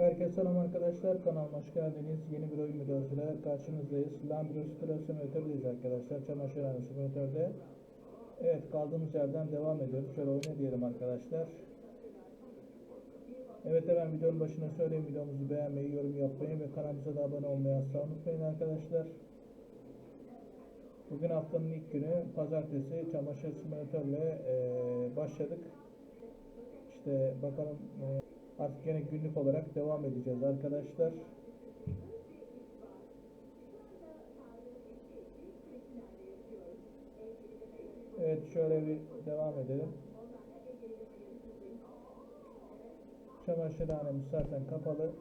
Herkese selam arkadaşlar. Kanalıma hoş geldiniz. Yeni bir oyun videosuyla karşınızdayız. Lambros simülatördeyiz arkadaşlar. Çamaşırhane simülatörde. Evet kaldığımız yerden devam ediyoruz. Şöyle oyna diyelim arkadaşlar. Evet hemen videonun başına söyleyeyim. Videomuzu beğenmeyi, yorum yapmayı ve kanalımıza da abone olmayı asla unutmayın arkadaşlar. Bugün haftanın ilk günü. Pazartesi çamaşır simülatörle eee, başladık. İşte bakalım eee, artık yine günlük olarak devam edeceğiz arkadaşlar. Evet şöyle bir devam edelim. Çamaşırhanemiz zaten kapalı.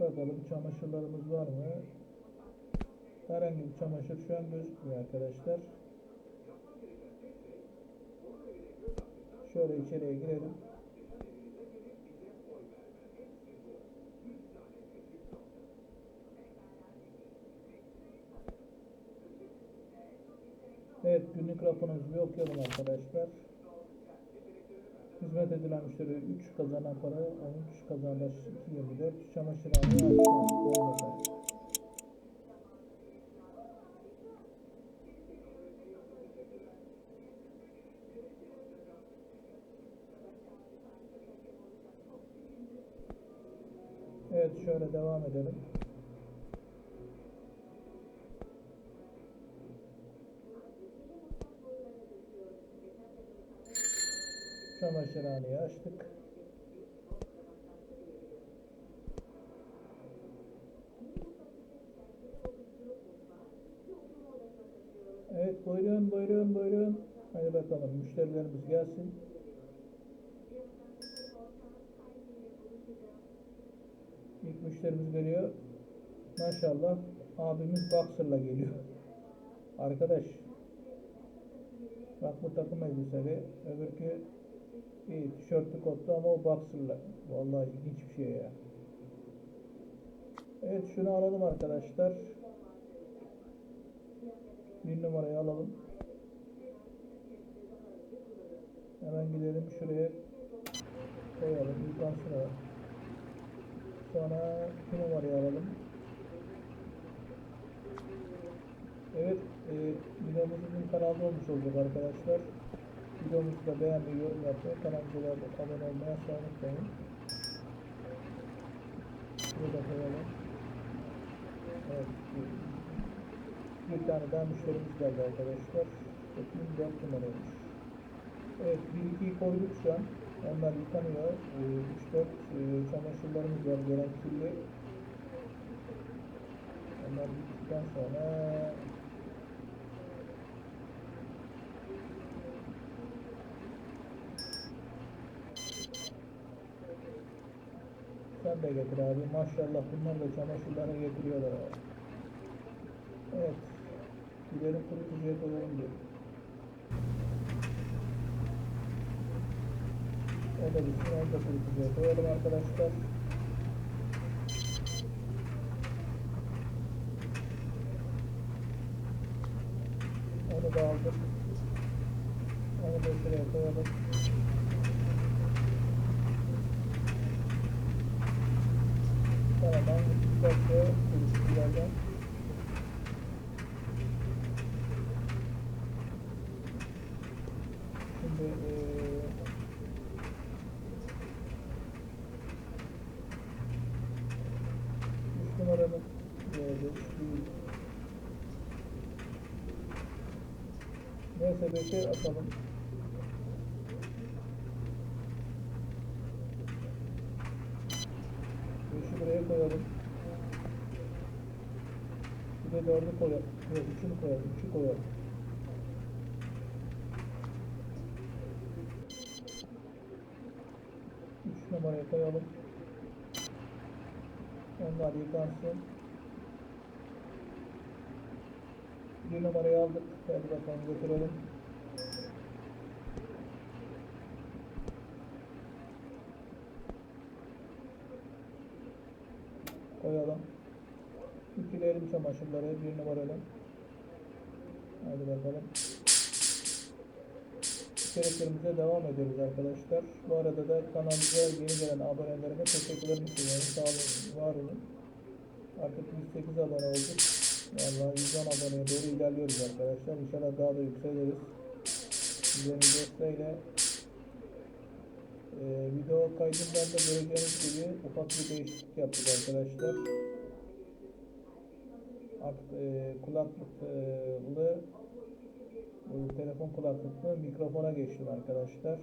Bakalım çamaşırlarımız var mı? Herhangi bir çamaşır şu an gözükmüyor arkadaşlar. Şöyle içeriye girelim. Evet günlük raporumuzu bir okuyalım arkadaşlar. Hizmet edilen müşteri 3 kazanan para 13 kazanlar 24 çamaşırhane açtı. Evet şöyle devam edelim. Çamaşırhaneyi açtık. Evet buyurun buyurun buyurun. Hadi bakalım müşterilerimiz gelsin. İlk müşterimiz geliyor. Maşallah abimiz boxer'la geliyor. Arkadaş. Bak bu takım elbiseli. Öbürkü iyi tişörtlü kotlu ama o boxer'la. Vallahi ilginç bir şey ya. Evet şunu alalım arkadaşlar. Bir numarayı alalım. Hemen gidelim şuraya koyalım. Yukarısına. Sonra iki numarayı alalım. Evet, e, videomuz bugün kanalda olmuş olacak arkadaşlar. Videomuzu da beğenmeyi, yorum yapmayı, kanalımıza abone olmayı asla unutmayın. Burada koyalım. Evet, bir, tane daha müşterimiz geldi arkadaşlar. 24 numaraymış. Evet, 1-2'yi koyduk şu an. Onlar yıkanıyor. 3-4 çamaşırlarımız var gelen kirli. Onlar bittikten sonra sen de getir abi. Maşallah bunlar da çamaşırları getiriyorlar abi. Evet. Gidelim kurutucuya koyalım diyor. O da bitsin. Onu da kurutucuya koyalım arkadaşlar. Onu da aldık. Onu da şuraya koyalım. Tamam dakika kurutuculardan Şimdi eee Üç numaranın nerede? Değil. Neyse beşe atalım. Beşi buraya koyalım. Bir de dördü koyalım. Yok üçünü koyalım. Üçü koyalım. Üç numaraya koyalım. Onlar yıkansın. Bir numarayı aldık. Hadi bakalım götürelim. koyalım. İkileyelim çamaşırları bir numaralı. Hadi bakalım. İçeriklerimize devam ediyoruz arkadaşlar. Bu arada da kanalımıza yeni gelen abonelerime teşekkürlerimi sunuyorum. Sağ olun, var olun. Artık 108 abone olduk. Vallahi 110 aboneye doğru ilerliyoruz arkadaşlar. İnşallah daha da yükseliriz. Sizlerin desteğiyle e, video kaydından da göreceğiniz gibi ufak bir değişiklik yaptık arkadaşlar. Artık e, kulaklıklı bu telefon kulaklıklı mikrofona geçtim arkadaşlar.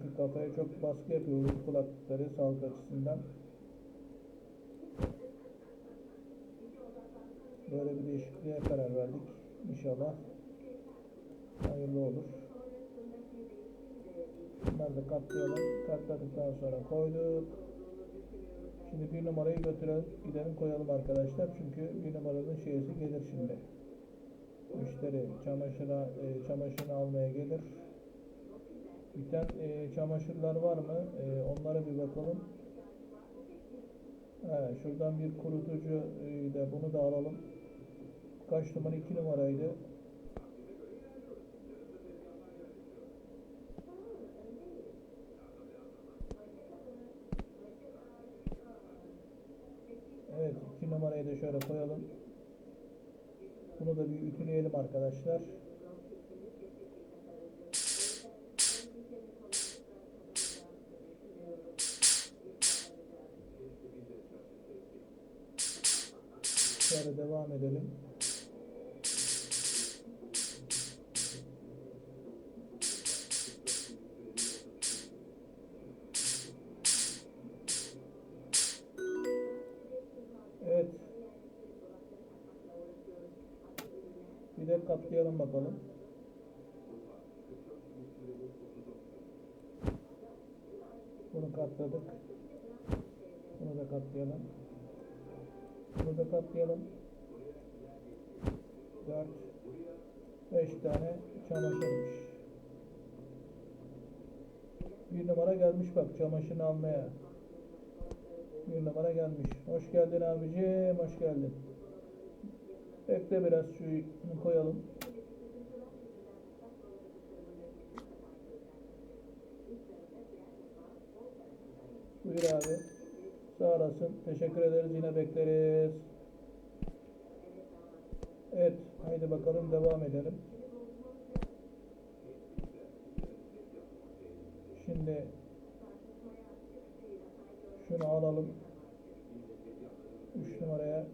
Çünkü kafaya çok baskı yapıyor bu kulaklıkları sağlık açısından. Böyle bir değişikliğe karar verdik. İnşallah hayırlı olur. Bunları da katlayalım. Katladıktan sonra koyduk. Şimdi bir numarayı götürelim, gidelim koyalım arkadaşlar. Çünkü bir numaranın şeysi gelir şimdi. Müşteri çamaşıra, e, çamaşırını almaya gelir. Biten e, çamaşırlar var mı? E, onlara bir bakalım. He, şuradan bir kurutucu e, da bunu da alalım. Kaç numara? 2 numaraydı. Evet, 2 numarayı da şöyle koyalım. Bunu da bir ütüleyelim arkadaşlar. Şöyle devam edelim. Evet. Bir de katlayalım bakalım. Bunu katladık. Bunu da katlayalım. Bunu da katlayalım. 4 5 tane çamaşırmış. Bir numara gelmiş bak çamaşırını almaya. Bir numara gelmiş. Hoş geldin abicim, hoş geldin. Bekle biraz suyu koyalım. Buyur abi. Sağ olasın. Teşekkür ederiz. Yine bekleriz. Evet. Haydi bakalım devam edelim. Şimdi şunu alalım. 3 numaraya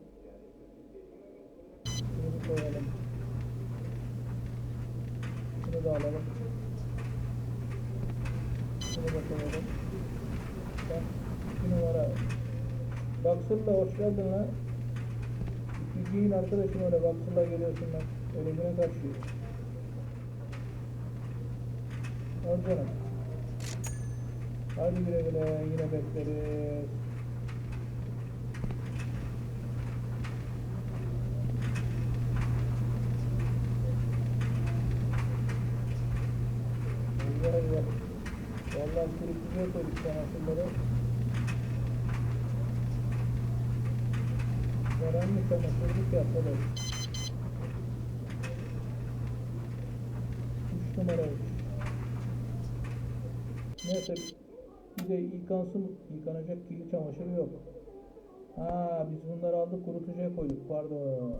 şunu koyalım. Şunu da alalım. Şunu da koyalım. Bak 2 numara. Baksırla hoş geldin lan. Giyin arkadaşım öyle baksırla geliyorsun lan. Ölümüne karşı. Al canım. Hadi güle güle yine bekleriz. Vallahi kurutmaya koyduk Neyse bir de yıkansın, yıkanacak kirli çamaşır yok. Ha biz bunları aldık kurutucuya koyduk pardon.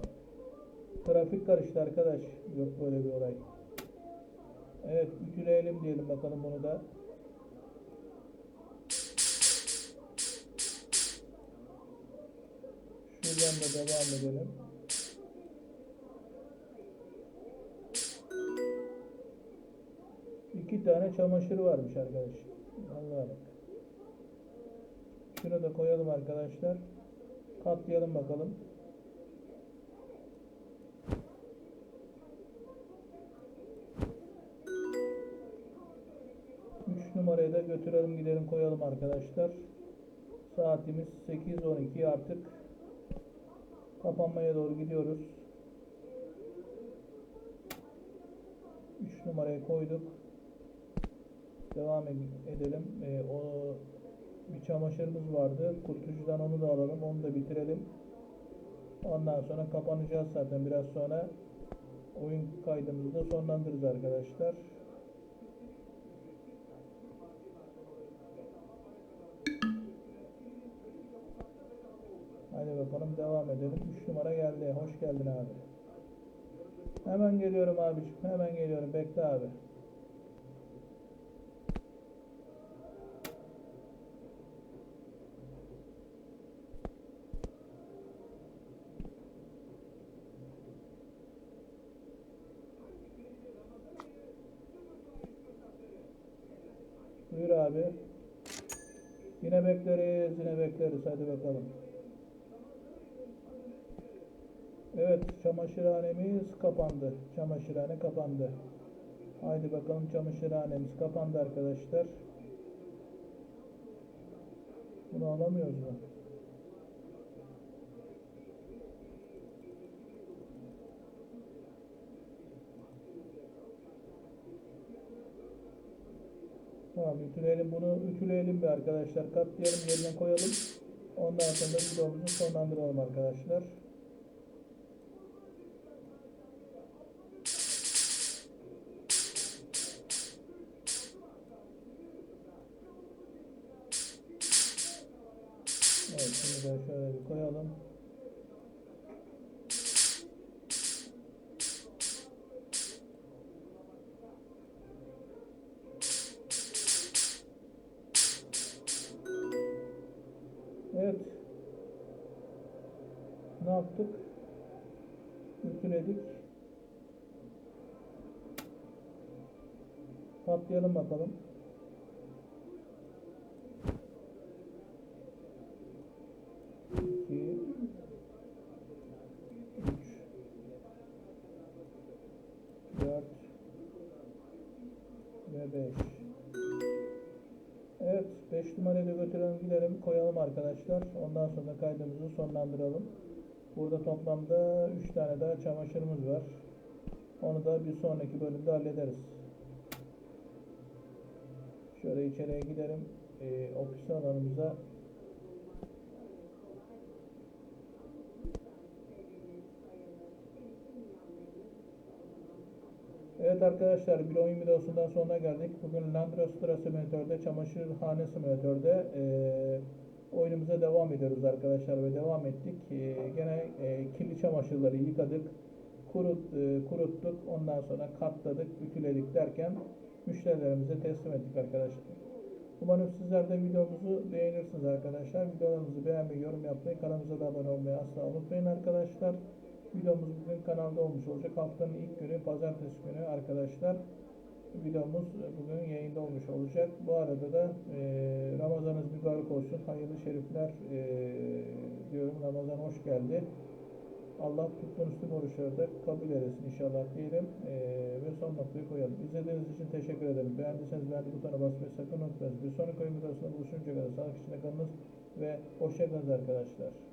Trafik karıştı arkadaş. Yok böyle bir olay. Evet ütüleyelim diyelim bakalım bunu da. Şuradan da devam edelim. İki tane çamaşır varmış arkadaş. Allah'a bak. Şunu da koyalım arkadaşlar. Katlayalım bakalım. Üç numarayı da götürelim gidelim koyalım arkadaşlar. Saatimiz 8.12 artık kapanmaya doğru gidiyoruz. 3 numarayı koyduk. Devam ed- edelim. Ee, o bir çamaşırımız vardı. Kurtucudan onu da alalım. Onu da bitirelim. Ondan sonra kapanacağız zaten biraz sonra. Oyun kaydımızı da sonlandırırız arkadaşlar. Hadi bakalım devam edelim. 3 numara geldi. Hoş geldin abi. Hemen geliyorum abiciğim. Hemen geliyorum. Bekle abi. Buyur abi. Yine bekleriz, yine bekleriz. Hadi bakalım. Evet, çamaşırhanemiz kapandı. Çamaşırhane kapandı. Haydi bakalım çamaşırhanemiz kapandı arkadaşlar. Bunu alamıyoruz mu? Tamam ütüleyelim bunu ütüleyelim bir arkadaşlar. Katlayalım yerine koyalım. Ondan sonra videomuzu sonlandıralım arkadaşlar. De şöyle bir koyalım. Evet. Ne yaptık? Ütüledik. Katlayalım bakalım. Gidelim koyalım arkadaşlar. Ondan sonra kaydımızı sonlandıralım. Burada toplamda 3 tane daha çamaşırımız var. Onu da bir sonraki bölümde hallederiz. Şöyle içeriye gidelim. Ee, ofis alanımıza Evet arkadaşlar bir oyun videosundan sonuna geldik. Bugün Landrostra Simülatör'de, Çamaşırhane Simülatör'de eee oyunumuza devam ediyoruz arkadaşlar ve devam ettik. Eee, gene eee, kirli çamaşırları yıkadık, kurut, eee, kuruttuk, ondan sonra katladık, ütüledik derken müşterilerimize teslim ettik arkadaşlar. Umarım sizler de videomuzu beğenirsiniz arkadaşlar. Videolarımızı beğenmeyi, yorum yapmayı, kanalımıza da abone olmayı asla unutmayın arkadaşlar. Videomuz bugün kanalda olmuş olacak. Haftanın ilk günü, pazartesi günü arkadaşlar. Videomuz bugün yayında olmuş olacak. Bu arada da e, Ramazanınız mübarek olsun. Hayırlı şerifler e, diyorum. Ramazan hoş geldi. Allah tuttuğunuz tüm oruçları da kabul eylesin inşallah diyelim. E, ve son noktayı koyalım. İzlediğiniz için teşekkür ederim. Beğendiyseniz beğendi butonuna basmayı sakın unutmayın. Bir sonraki oyun videosunda buluşuncaya kadar sağlık içinde kalınız ve hoşçakalın arkadaşlar.